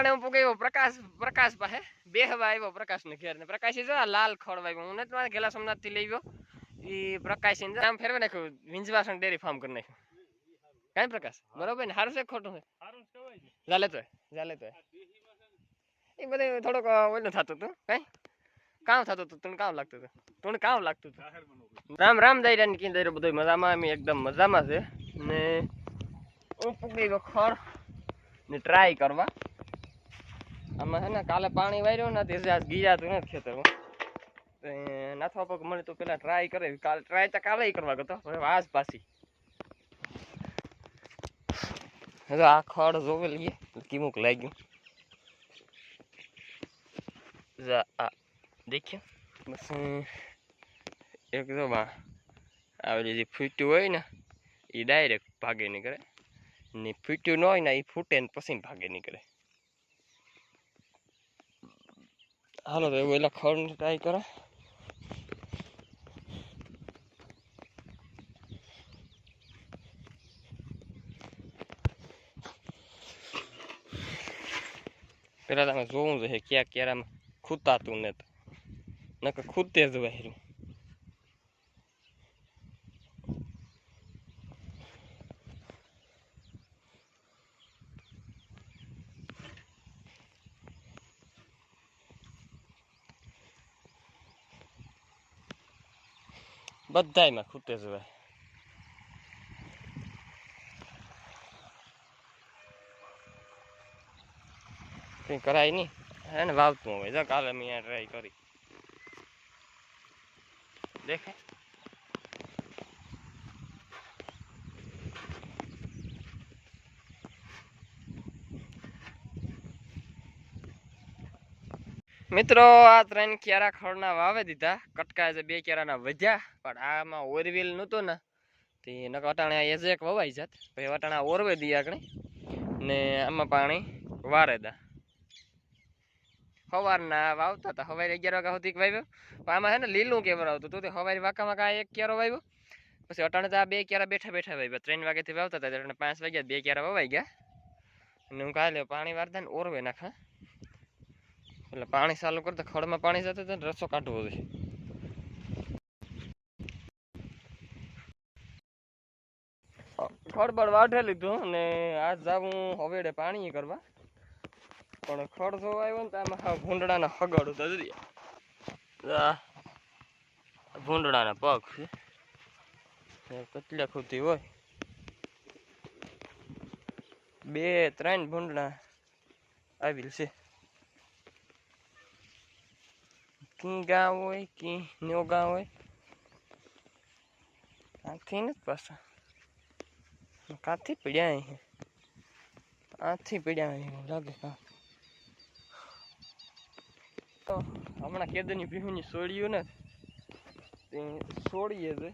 અટાણે હું પૂગ્યો પ્રકાશ પ્રકાશ પાસે બેહવા આવ્યો પ્રકાશ ને ઘેર ને પ્રકાશ જો લાલ ખોળવાયો હું નથી મારે ઘેલા સોમનાથથી લઈ ગયો. એ પ્રકાશ નામ ફેરવી નાખ્યું. વિંજવાસણ ડેરી ફાર્મ કરી નાખ્યું. કાંઈ પ્રકાશ? બરોબર ને? સારું છે ખોટું છે? ચાલે તો ચાલે તો એ બધું થોડોક ઓલું થતું હતું. કઈ? કામ થતું હતું. તું કામ લાગતું હતું. તું કામ લાગતું હતું. રામ રામ દાયરા ની દાયરો બધું મજામાં. અમે એકદમ મજામાં છે. ને હું પૂગી ગયો ખર ને ટ્રાય કરવા. આમાં હે ને કાલે પાણી વાર્યું ને તે આજ ગીરાતું નથી ખેતરમાં નાથવા પગ મને તો પેલા ટ્રાય કરે. કાલે ટ્રાય તો કાલે કરવા ગયો હવે આજ પાછી. હવે આ ખડ જોવે લઈએ. કીમુક લાગ્યું. જા, આ દેખ્યો? બસ એક જો બા આવી જે ફૂટ્યું હોય ને એ ડાયરેક્ટ ભાગે નીકળે. ને ફૂટ્યું ન હોય ને એ ફૂટે ને પછી ભાગે નીકળે. હાલો તો એવું એલા ખડ ટ્રાય કરો. પેલા તમે જોવું જોઈએ ક્યાં ક્યારામાં ખૂતાતું ને તો. નકર ખૂદતે જ વહેર્યું બધાયમાં ખૂતે છે ભાઈ. કંઈ કરાય નહીં. એને વાવતું હોય. જો કાલે મેં ટ્રાય કરી. દેખાય? મિત્રો, આ ત્રણ ક્યારા ખડના વાવે દીધા. કટકા છે બે કેરાના વધ્યા, પણ આમાં ઓરવેલ નહોતું ને, તે નકર અટાણે એજ એક વવાઈ જાત. ભાઈ વટાણા ઓરવે દઈએ આગળ ને આમાં પાણી વારે દા. સવારના વાવતા હતા, સવારે અગિયાર વાગ્યા સુધી વાવ્યો પણ આમાં છે ને લીલું કેવર આવતું હતું, તે સવારે વાંકામાં કાંઈ એક કેરો વાવ્યો પછી અટાણે તો આ બે કેરા બેઠા બેઠા વાવ્યા ત્રણ વાગ્યાથી વાવતા હતા એટલે પાંચ વાગ્યા, બે કેરા વવાઈ ગયા. અને હું કાલે પાણી વારતા ને ઓરવે નાખા. એટલે પાણી ચાલુ કરતા ખડમાં પાણી જતું હતું રસો કાઢવો જોઈએ. ખડ બળ વાઢે લીધું ને આ જાવું હવેડે પાણી કરવા. પણ ખડ જો આવ્યો ને આમાં ભૂંડડાના હગડ તો જરી આ ભૂંડડાના પગ છે. કેટલા ખૂતી હોય. બે, ત્રણ ભૂંડડા આવેલ છે. કી ગાં હોય કી નો ગાં હોય આથી નથી પાછા. કાથી પીડ્યા અહીં? આથી પીડ્યા અહીં? લાગે કા તો હમણાં કેદરની ભીમની સોળ્યું ને તે સોળીએ છે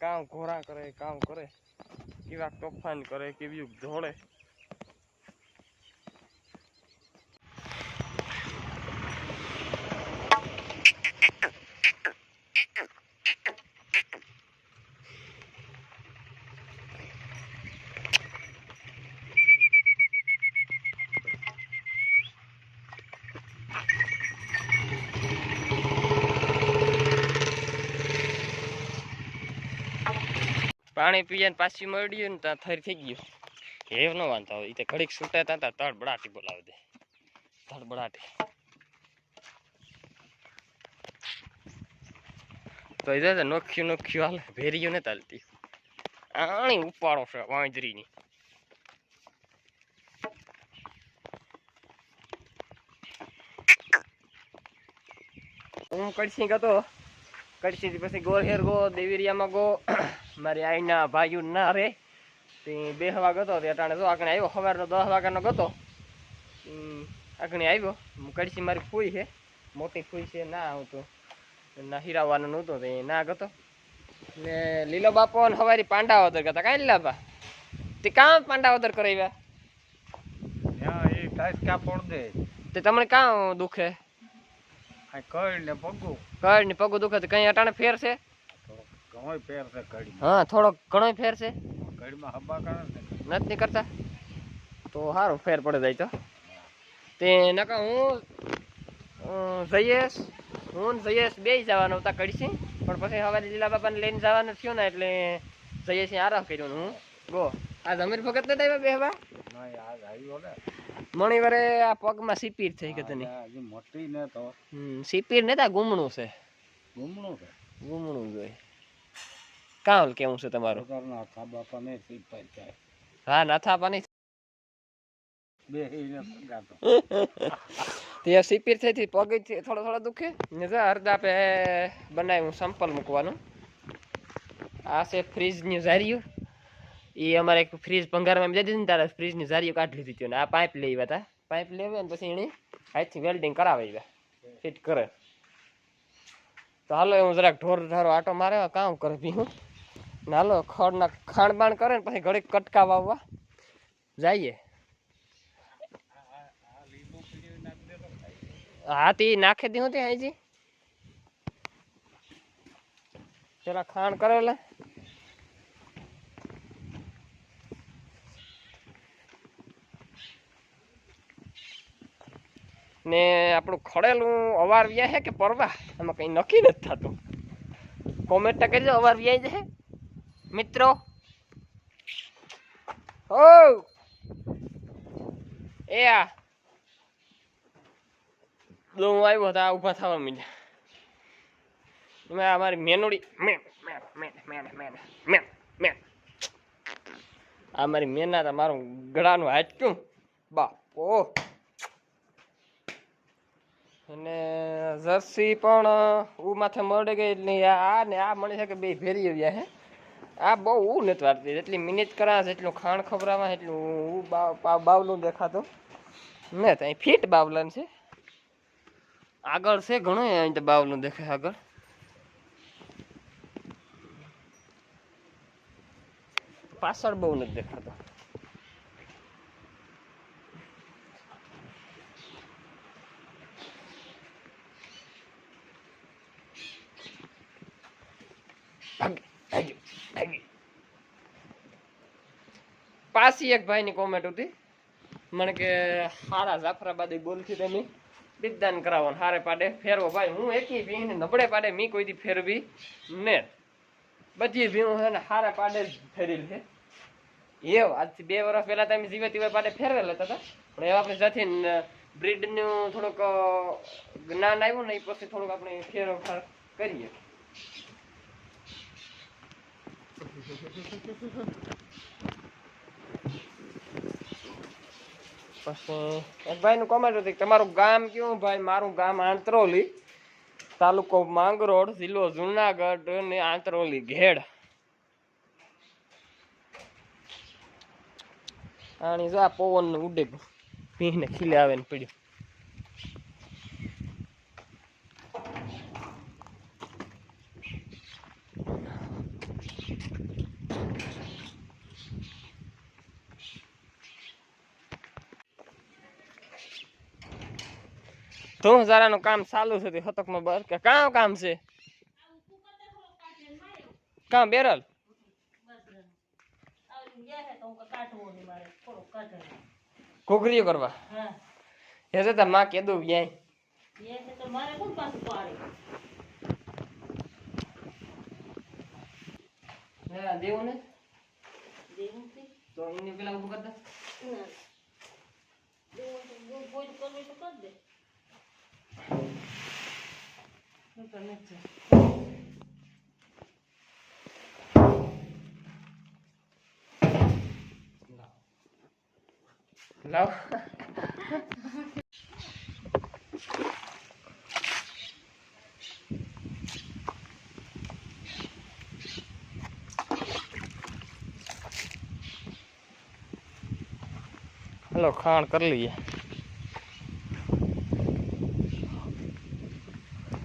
કામ ઘોડા કરે, કામ કરે કેવા તોફાન કરે કેવી ધોળે પાણી પીએ પાછી મળ્યું ને ત્યાં થરી થઈ ગયું. હેવ ન વાંધો આવે. એ ઘડીક છૂટે ત્યાં ત્યાં તડબડાટી બોલાવી દે. તડબડાટી તો એ તો નોખ્યું નોખ્યું હાલે. ભેરીયું ને ચાલતી આણી ઉપાડો છે વાંજરીની. હું કડસી ગતો કડસી પછી ગો હેર ગો, દેવીરિયામાં ગો. મારી આઈના ભાઈઓ ના રે. તે બે હવા ગતો તે અટાણે જો આગળ આવ્યો સવારનો દસ વાગ્યાનો ગતો. આગળ આવ્યો. કડસી મારી ફૂઈ છે. મોટી ફૂઈ છે ના આવતું ના હીરાવાનો નહોતું તે ના ગતો. ને લીલો બાપો ને હવારી પાંડાવદર કરતા. કાંઈ લાભા તે કામ કરાવ્યા? પડ દે? તે તમને કાં દુખે? કઈ ને પગું. કઈ ને પગું દુખે તો કઈ અટાણે ફેર છે? ઘણો ફેર છે ઘડી હા થોડો ઘણો ફેર છે? ઘડીમાં હબ્બા કરે ને નથી કરતા તો સારું ફેર પડે જાય તો. તે નકા હું જયેશ હું ને જયેશ બે જવાનું હતા કડીસી પણ પછી હવે લીલા બાપાને લઈને જવાનું થયું ને એટલે જયેશે આરામ કર્યો ને હું. ગો આ જમીર ભગત નથી આવ્યા બેહવા મણીવારે આ પગમાં સીપીર થઈ ગઈ તને. મોટી ને તો. સીપીર ને તા ગુમણું છે. ગુમણું છે? ગુમણું જોઈએ કાં કેવું છે તમારું? હા નાથા સગાતો. તે સીપીર થઈ પગ થોડો થોડો દુખે. ને જો હરદાપે બનાવ્યું સંપલ મૂકવાનું. આ છે ફ્રીજની ઝારીઓ. એ અમારે એક ફ્રીજ ભંગારમાં દીધી ને તારે ફ્રીજની ઝારીઓ કાઢી લીધી હતી અને આ પાઇપ લઈ આવ્યા હતા પાઇપ લેવી અને પછી એની હાથથી વેલ્ડિંગ કરાવે આવ્યા ફિટ કરે. તો હાલો હું જરાક ઢોર ઢારો આટો મારે કામ કરે બી હું ને હાલો, ખડના ખાણ બાણ કરે ને પછી ઘડીક કટકા વાવવા. જઈએ. હા, તે નાખી દીધું તે હાઈજી જરા ખાણ કરેલા. ને આપણું ખડેલું અવાર વ્યા હે કે પરવા? એમાં કઈ નક્કી નથી થતું. કોમેન્ટ કરજો અવાર વ્યાય જશે મિત્રો. હો. એ આ. દોમ આવ્યો હતા ઊભા થવા મીડ્યા. એમાં અમારી મેનોડી મેન મેન મેન મેન મેન મેન આ મારી મેના તો મારું ગળાનું હાચક્યું બાપો. અને જર્સી પણ ઉ માથે મળી ગઈ આ ને આ મળી શકે બે ભેરી આવ્યા હે. આ બહુ હું નથી વારતી જેટલી મિનિટ કરા એટલું ખાણ ખબરામાં એટલું બાવલું દેખાતો. ને ત્યાં ફીટ બાવલન છે. આગળ છે ઘણું, અહીં તો બાવલું દેખાય આગળ. પાછળ બહુ નથી દેખાતો ભાગી, ભાગી, ભાગી. પાછી એક ભાઈની કોમેન્ટ હતી મને કે હારા જાફરાબાદી બોલથી તમે બિદાન કરાવવાનું હારે પાડે ફેરવો ભાઈ હું એકી ભીને નબળે પાડે મી કોઈ દી ફેરવી ને બધી ભીનું છે ને હારે પાડે જ ફેરેલ છે એવ આજથી બે વર્ષ પહેલા તમે જીવે તીવે પાડે ફેરવેલ હતા પણ એવા આપણે જાથી બ્રીડનું થોડુંક અ, જ્ઞાન આવ્યું ને એ પછી થોડુંક આપણે ફેરફાર કરીએ. પછી એક ભાઈનું કોમેન્ટ હતી તમારું ગામ કયું? ભાઈ, મારું ગામ આંતરોલી, તાલુકો માંગરોળ, જિલ્લો જુનાગઢ ને આંતરોલી, ઘેડ. આની જો આ પવન ઉડે ભીને ખીલે આવે ને પડ્યું. તો હજારાનું કામ ચાલુ છે તે હતકમાં બર કે કામ કામ છે? કામ બેરલ? ઘોઘરીઓ કરવા. હે છે તારમાં કેદું વ્યાય. ના દેવું ને? તો એને પેલા ઉભું કરતા લાવ હલો ખાણ કરી લઈએ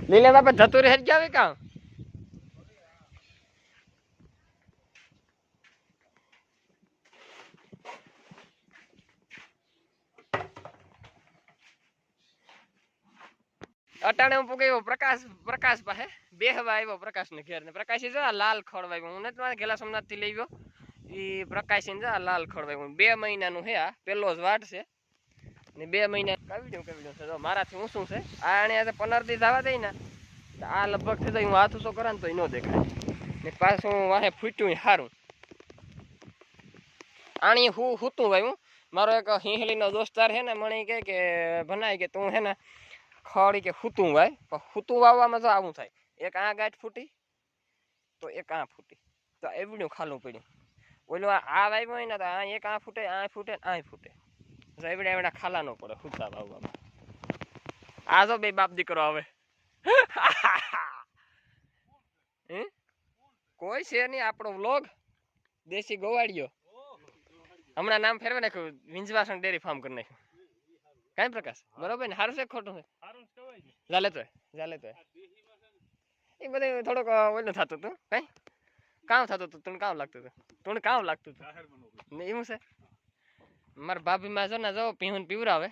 લીલે બાપા, જતું રહે જ આવે અટાણે હું પૂકાયો પ્રકાશ પ્રકાશ પાસે? બેહવા આવ્યો પ્રકાશ ને ઘેર ને પ્રકાશ જો લાલ ખડવાયો હું નથી મારા સોમનાથથી લઈ ગયો ઈ પ્રકાશ જો આ લાલ ખડવાયો બે મહિનાનું હે આ. પેલો જ વાટ છે. ને બે મહિના કવિડ્યું કવિડ્યું છે તો મારાથી શું છે. આ આજે પંદર દી જવા દઈ ને આ લગભગ થઈ જાય, હું હાથ ઊંચો કરા ને તો એ ન દેખાય. ને પાછું વાહે ફૂટ્યું સારું આણી હું, હૂતું ભાઈ હું મારો એક હિંહલીનો દોસ્તાર છે ને, મને કહે કે ભનાય કે તું હે ને ખડી કે હૂતું ભાઈ પણ હુતું વાવવામાં તો આવું થાય. એક આ ગાંઠ ફૂટી, તો એક આ ફૂટી. તો એવડ્યું ખાલું પડ્યું. ઓલું આ વાવ્યું હોય ને, તો આ એક આ ફૂટે આ ફૂટે આ ફૂટે. તો એવડા ખાલા ન પડે હુતા વાવવામાં. આ જો બે બાપ દીકરો આવે. હે? કોઈ છે નહીં આપણો વ્લોગ. દેશી ગોવાળિયો. હમણાં નામ ફેરવે નાખ્યું વિંજવાસણ ડેરી ફાર્મ કરી નાખ્યું. કાંઈ પ્રકાશ? બરોબર ને? સારું છે ખોટું છે? ચાલે તો ચાલે તો એ બધું થોડોક ઓલું થતું હતું કાંઈ? કામ થતું હતું તું કામ લાગતું હતું તું કામ લાગતું હતું ને એવું છે? મારા ભાભી માં છે ને જો પીવું પીવરાવે